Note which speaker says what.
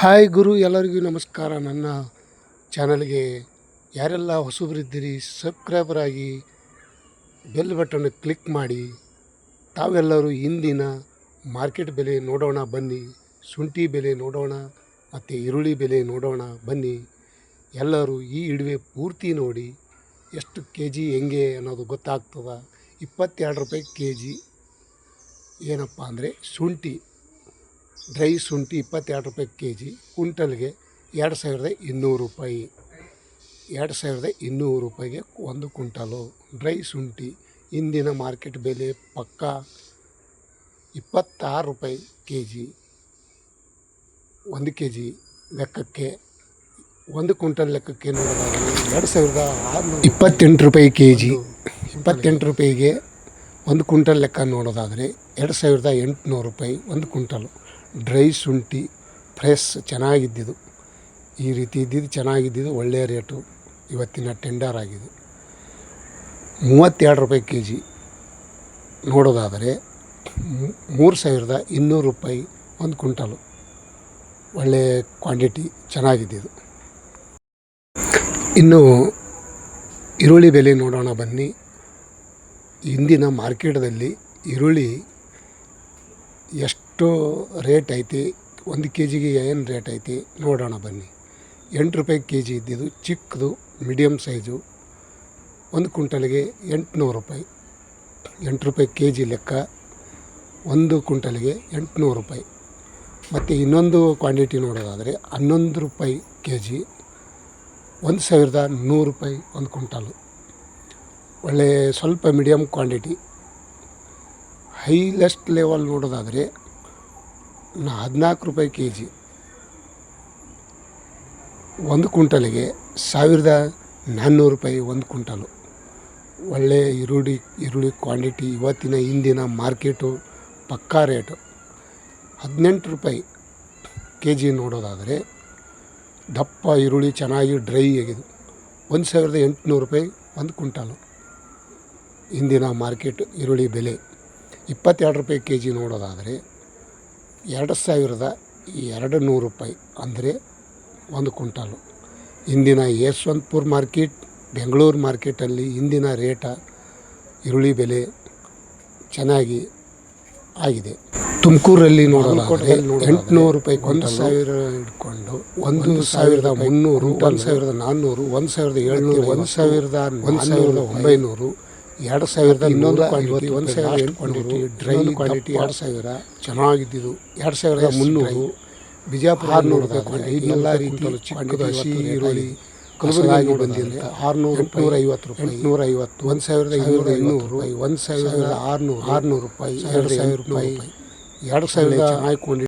Speaker 1: Hi ಗುರು, ಎಲ್ಲರಿಗೂ ನಮಸ್ಕಾರ. ನನ್ನ ಚಾನಲ್ಗೆ ಯಾರೆಲ್ಲ ಹೊಸಬರಿದ್ದೀರಿ, ಸಬ್ಸ್ಕ್ರೈಬರ್ ಆಗಿ ಬೆಲ್ ಬಟನ್ ಕ್ಲಿಕ್ ಮಾಡಿ, ತಾವೆಲ್ಲರೂ ಇಂದಿನ ಮಾರ್ಕೆಟ್ ಬೆಲೆ ನೋಡೋಣ ಬನ್ನಿ, ಶುಂಠಿ ಬೆಲೆ ನೋಡೋಣ, ಮತ್ತು ಈರುಳ್ಳಿ ಬೆಲೆ ನೋಡೋಣ ಬನ್ನಿ. ಎಲ್ಲರೂ ಈ ಇಡುವೆ ಪೂರ್ತಿ ನೋಡಿ, ಎಷ್ಟು ಕೆ ಜಿ ಹೆಂಗೆ ಅನ್ನೋದು ಗೊತ್ತಾಗ್ತದೆ. ಇಪ್ಪತ್ತೆರಡು ರೂಪಾಯಿ ಕೆ ಜಿ ಏನಪ್ಪ ಅಂದರೆ ಶುಂಠಿ. ಡ್ರೈ ಶುಂಠಿ ಇಪ್ಪತ್ತೆರಡು ರೂಪಾಯಿ ಕೆ ಜಿ ಕುಂಟಲ್ಗೆ ಎರಡು ಸಾವಿರದ ಇನ್ನೂರು ರೂಪಾಯಿ. ಎರಡು ಸಾವಿರದ ಇನ್ನೂರು ರೂಪಾಯಿಗೆ ಒಂದು ಕುಂಟಲು ಡ್ರೈ ಶುಂಠಿ. ಇಂದಿನ ಮಾರ್ಕೆಟ್ ಬೆಲೆ ಪಕ್ಕ ಇಪ್ಪತ್ತಾರು ರೂಪಾಯಿ ಕೆ ಜಿ. ಒಂದು ಕೆ ಜಿ ಲೆಕ್ಕಕ್ಕೆ ಒಂದು ಕ್ವಿಂಟಲ್ ಲೆಕ್ಕಕ್ಕೆ ನೋಡೋದಾದರೆ ಎರಡು ಸಾವಿರದ ಆರುನೂರು ಇಪ್ಪತ್ತೆಂಟು ರೂಪಾಯಿ ಕೆ ಜಿ. ಇಪ್ಪತ್ತೆಂಟು ರೂಪಾಯಿಗೆ ಒಂದು ಕ್ವಿಂಟಲ್ ಲೆಕ್ಕ ನೋಡೋದಾದರೆ ಎರಡು ಸಾವಿರದ ಎಂಟುನೂರು ರೂಪಾಯಿ ಒಂದು ಕ್ವಿಂಟಲು ಡ್ರೈ ಶುಂಠಿ ಫ್ರೆಶ್ ಚೆನ್ನಾಗಿದ್ದಿದ್ದು ಈ ರೀತಿ ಇದ್ದಿದ್ದು ಚೆನ್ನಾಗಿದ್ದಿದ್ದು ಒಳ್ಳೆಯ ರೇಟು. ಇವತ್ತಿನ ಟೆಂಡರ್ ಆಗಿದೆ. ಮೂವತ್ತೆರಡು ರೂಪಾಯಿ ಕೆ ಜಿ ನೋಡೋದಾದರೆ ಮೂರು ಸಾವಿರದ ಇನ್ನೂರು ರೂಪಾಯಿ ಒಂದು ಕ್ವಿಂಟಲು. ಒಳ್ಳೆಯ ಕ್ವಾಂಟಿಟಿ ಚೆನ್ನಾಗಿದ್ದಿದ್ದು ಇನ್ನು ಈರುಳ್ಳಿ ಬೆಲೆ ನೋಡೋಣ ಬನ್ನಿ. ಇಂದಿನ ಮಾರ್ಕೆಟ್ದಲ್ಲಿ ಈರುಳ್ಳಿ ಎಷ್ಟು ರೇಟ್ ಐತಿ? ಒಂದು ಕೆ ಜಿಗೆ ಏನು ರೇಟ್ ಐತಿ? ನೋಡೋಣ ಬನ್ನಿ. ಎಂಟು ರೂಪಾಯಿ ಕೆ ಜಿ ಇದ್ದಿದ್ದು, ಚಿಕ್ಕದು ಮೀಡಿಯಮ್ ಸೈಜು ಒಂದು ಕುಂಟಲಿಗೆ ಎಂಟುನೂರು ರೂಪಾಯಿ. ಎಂಟು ರೂಪಾಯಿ ಕೆ ಜಿ ಲೆಕ್ಕ. ಒಂದು ಕುಂಟಲಿಗೆ ಎಂಟುನೂರು ರೂಪಾಯಿ. ಮತ್ತು ಇನ್ನೊಂದು ಕ್ವಾಂಟಿಟಿ ನೋಡೋದಾದರೆ, ಹನ್ನೊಂದು ರೂಪಾಯಿ ಕೆ ಜಿ ಒಂದು ಸಾವಿರದ ನೂರು ರೂಪಾಯಿ ಒಂದು ಕುಂಟಲು. ಒಳ್ಳೆ ಸ್ವಲ್ಪ ಮೀಡಿಯಮ್ ಕ್ವಾಂಟಿಟಿ ಹೈಲೆಸ್ಟ್ ಲೆವೆಲ್ ನೋಡೋದಾದರೆ ನಾ ಹದಿನಾಲ್ಕು ರೂಪಾಯಿ ಕೆ ಜಿ. ಒಂದು ಕ್ವಿಂಟಲಿಗೆ ಸಾವಿರದ ನಾನ್ನೂರು ರೂಪಾಯಿ ಒಂದು ಕ್ವಿಂಟಲು. ಒಳ್ಳೆಯ ಈರುಳ್ಳಿ ಈರುಳ್ಳಿ ಕ್ವಾಂಟಿಟಿ, ಇವತ್ತಿನ ಇಂದಿನ ಮಾರ್ಕೆಟು ಪಕ್ಕಾ ರೇಟು. ಹದಿನೆಂಟು ರೂಪಾಯಿ ಕೆ ಜಿ ನೋಡೋದಾದರೆ ದಪ್ಪ ಈರುಳ್ಳಿ ಚೆನ್ನಾಗಿ ಡ್ರೈ ಆಗಿದೆ ಒಂದು ಸಾವಿರದ ಎಂಟುನೂರು ರೂಪಾಯಿ ಒಂದು ಕ್ವಿಂಟಾಲು. ಇಂದಿನ ಮಾರ್ಕೆಟ್ ಈರುಳ್ಳಿ ಬೆಲೆ. ಇಪ್ಪತ್ತೆರಡು ರೂಪಾಯಿ ಕೆ ಜಿ ನೋಡೋದಾದರೆ ಎರಡು ಸಾವಿರದ ಎರಡು ನೂರು ರೂಪಾಯಿ ಅಂದರೆ ಒಂದು ಕ್ವಿಂಟಾಲು. ಇಂದಿನ ಯಶವಂತಪುರ ಮಾರ್ಕೆಟ್ ಬೆಂಗಳೂರು ಮಾರ್ಕೆಟಲ್ಲಿ ಇಂದಿನ ರೇಟ ಈರುಳ್ಳಿ ಬೆಲೆ ಚೆನ್ನಾಗಿ ಆಗಿದೆ. ತುಮಕೂರಲ್ಲಿ ನೋಡೋದಾದರೆ ಎಂಟುನೂರು ರೂಪಾಯಿ ಒಂದು ಸಾವಿರ ಇಟ್ಕೊಂಡು ಒಂದು ಸಾವಿರದ ಮುನ್ನೂರು ಒಂದು ಸಾವಿರದ ನಾನ್ನೂರು ಒಂದು ಸಾವಿರದ ಏಳ್ನೂರು ಒಂದು ಸಾವಿರದ ಒಂದು ಸಾವಿರದ ಒಂಬೈನೂರು ಎರಡು ಸಾವಿರದ ಇನ್ನೊಂದು ಕ್ವಾಲಿಟಿ ಒಂದು ಸಾವಿರದ ಕ್ವಾಲಿಟಿ ಡ್ರೈ ಕ್ವಾಲಿಟಿ ಎರಡು ಸಾವಿರ ಚೆನ್ನಾಗಿದ್ದಿದ್ದು. ಎರಡು ಸಾವಿರದ ಮುನ್ನೂರು ಬಿಜಾಪುರ ಆರುನೂರು ರೂಪಾಯಿ ಎಲ್ಲ ರೀತಿ ಚಿಕ್ಕದು ಹಸಿ ಈರುಳ್ಳಿ ಕಲಬುರಗಿ ಬಂದಿದೆ. ಆರುನೂರು ಎಂಟುನೂರ ಐವತ್ತು ರೂಪಾಯಿ. ಎಂಟುನೂರ ಐವತ್ತು ಒಂದು ಸಾವಿರದ ಇನ್ನೂರ ಐನೂರು ಒಂದು ಸಾವಿರದ ಆರುನೂರು ಆರುನೂರು ರೂಪಾಯಿ ಎರಡು ಸಾವಿರ ರೂಪಾಯಿ. ಎರಡು ಸಾವಿರದ ಚೆನ್ನಾಗಿ ಕ್ವಾಂಟಿಟಿ